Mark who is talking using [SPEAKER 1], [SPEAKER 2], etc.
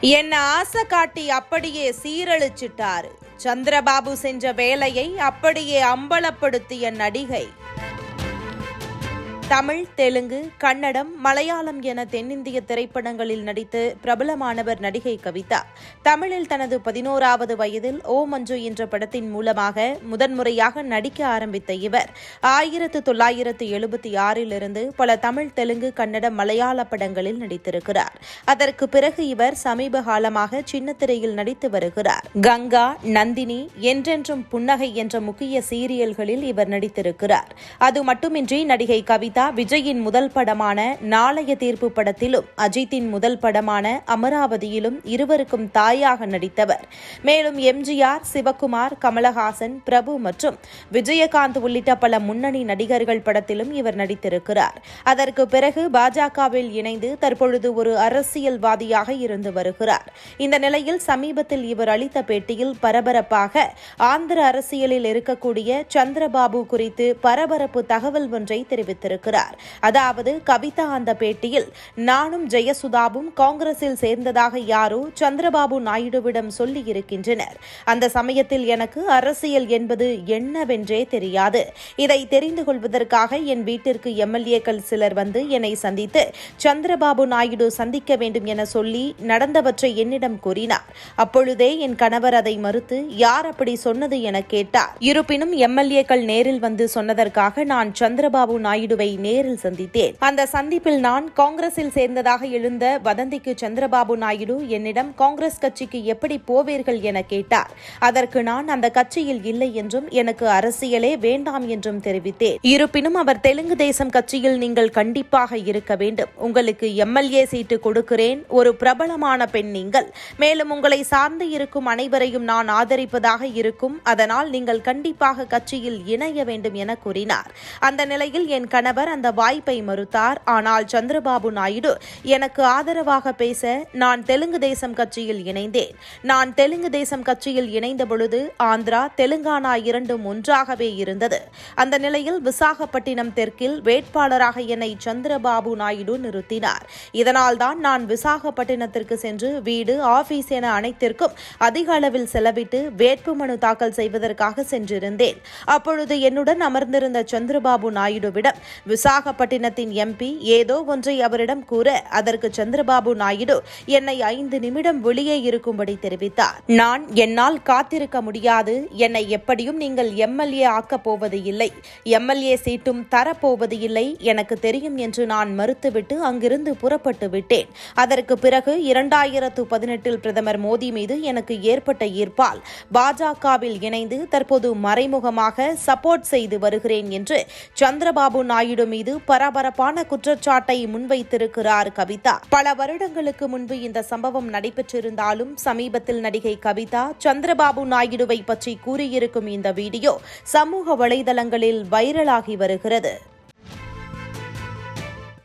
[SPEAKER 1] என்ன ஆசை காட்டி அப்படியே சீரழிச்சிட்டாரு. சந்திரபாபு செஞ்ச வேலையை அப்படியே அம்பலப்படுத்திய நடிகை. தமிழ் தெலுங்கு கன்னடம் மலையாளம் என தென்னிந்திய திரைப்படங்களில் நடித்து பிரபலமானவர் நடிகை கவிதா. தமிழில் தனது பதினோராவது வயதில் ஓ மஞ்சு என்ற படத்தின் மூலமாக முதன்முறையாக நடிக்க ஆரம்பித்த இவர். ஆயிரத்து தொள்ளாயிரத்து எழுபத்தி ஆறிலிருந்து பல தமிழ் தெலுங்கு கன்னடம் மலையாள படங்களில் நடித்திருக்கிறார். அதற்கு பிறகு இவர் சமீப காலமாக சின்னத்திரையில் நடித்து வருகிறார். கங்கா நந்தினி என்றென்றும் புன்னகை என்ற முக்கிய சீரியல்களில் இவர் நடித்திருக்கிறார். அது மட்டுமின்றி நடிகை கவிதா விஜயின் முதல் படமான நாளைய தீர்ப்பு படத்திலும் அஜித்தின் முதல் படமான அமராவதியிலும் இருவருக்கும் தாயாக நடித்தவர். மேலும் எம்ஜிஆர் சிவகுமார் கமலஹாசன் பிரபு மற்றும் விஜயகாந்த் உள்ளிட்ட பல முன்னணி நடிகர்கள் படத்திலும் இவர் நடித்திருக்கிறார். அதற்கு பிறகு பாஜகவில் இணைந்து தற்பொழுது ஒரு அரசியல்வாதியாக இருந்து வருகிறார். இந்த நிலையில் சமீபத்தில் இவர் அளித்த பேட்டியில் பரபரப்பாக ஆந்திர அரசியலில் இருக்கக்கூடிய சந்திரபாபு குறித்து பரபரப்பு தகவல் ஒன்றை தெரிவித்திருக்கிறார். அதாவது கவிதா அந்த பேட்டியில் நானும் ஜெயசுதாவும் காங்கிரஸில் சேர்ந்ததாக யாரோ சந்திரபாபு நாயுடுவிடம் சொல்லி இருக்கின்றனர். அந்த சமயத்தில் எனக்கு அரசியல் என்பது என்னவென்றே தெரியாது. இதை தெரிந்து கொள்வதற்காக என் வீட்டிற்கு எம்எல்ஏக்கள் சிலர் வந்து என்னை சந்தித்து சந்திரபாபு நாயுடு சந்திக்க வேண்டும் என சொல்லி நடந்தவற்றை என்னிடம் கூறினார். அப்பொழுதே என் கணவர் அதை மறுத்து யார் அப்படி சொன்னது? என கேட்டார். இருப்பினும் எம்எல்ஏக்கள் நேரில் வந்து சொன்னதற்காக நான் சந்திரபாபு நாயுடுவை அவரை நேரில் சந்தித்தேன். அந்த சந்திப்பில் நான் காங்கிரஸில் சேர்ந்ததாக எழுந்த வதந்திக்கு சந்திரபாபு நாயுடு என்னிடம் காங்கிரஸ் கட்சிக்கு எப்படி போவீர்கள் என கேட்டார். அதற்கு நான் அந்த கட்சியில் இல்லை என்றும் எனக்கு அரசியலே வேண்டாம் என்றும் தெரிவித்தேன். இருப்பினும் அவர் தெலுங்கு தேசம் கட்சியில் நீங்கள் கண்டிப்பாக இருக்க வேண்டும். உங்களுக்கு எம்எல்ஏ சீட்டு கொடுக்கிறேன். ஒரு பிரபலமான பெண் நீங்கள். மேலும் உங்களை சார்ந்து இருக்கும் அனைவரையும் நான் ஆதரிப்பதாக இருக்கும். அதனால் நீங்கள் கண்டிப்பாக கட்சியில் இணைய வேண்டும் என கூறினார். அந்த நிலையில் என் கணவர் அந்த வாய்ப்பை மறுத்தார். ஆனால் சந்திரபாபு நாயுடு எனக்கு ஆதரவாக பேச நான் தெலுங்கு தேசம் கட்சியில் இணைந்தேன். நான் தெலுங்கு தேசம் கட்சியில் இணைந்த பொழுது ஆந்திரா தெலுங்கானா இரண்டும் ஒன்றாகவே இருந்தது. அந்த நிலையில் விசாகப்பட்டினம் தெற்கில் வேட்பாளராக என்னை சந்திரபாபு நாயுடு நிறுத்தினார். இதனால்தான் நான் விசாகப்பட்டினத்திற்கு சென்று வீடு ஆபீஸ் என அனைத்திற்கும் அதிக அளவில் செலவிட்டு வேட்புமனு தாக்கல் செய்வதற்காக சென்றிருந்தேன். அப்பொழுது என்னுடன் அமர்ந்திருந்த சந்திரபாபு நாயுடுவிடம் விசாகப்பட்டினத்தின் எம்பி ஏதோ ஒன்றை அவரிடம் கூற அதற்கு சந்திரபாபு நாயுடு என்னை ஐந்து நிமிடம் வெளியே இருக்கும்படி தெரிவித்தார். நான் என்னால் காத்திருக்க முடியாது. என்னை எப்படியும் நீங்கள் எம்எல்ஏ ஆக்கப் போவது இல்லை. எம்எல்ஏ சீட்டும் தரப்போவது இல்லை. எனக்கு தெரியும் என்று நான் மறுத்துவிட்டு அங்கிருந்து புறப்பட்டு விட்டேன். அதற்கு பிறகு இரண்டாயிரத்து பதினெட்டில் பிரதமர் மோடி மீது எனக்கு ஏற்பட்ட ஈர்ப்பால் பாஜகவில் இணைந்து தற்போது மறைமுகமாக சப்போர்ட் செய்து வருகிறேன் என்று சந்திரபாபு நாயுடு நாயுடு மீது பரபரப்பான குற்றச்சாட்டை முன்வைத்திருக்கிறார் கவிதா. பல வருடங்களுக்கு முன்பு இந்த சம்பவம் நடைபெற்றிருந்தாலும் சமீபத்தில் நடிகை கவிதா சந்திரபாபு நாயுடுவை பற்றி கூறியிருக்கும் இந்த வீடியோ சமூக வலைதளங்களில் வைரலாகி வருகிறது.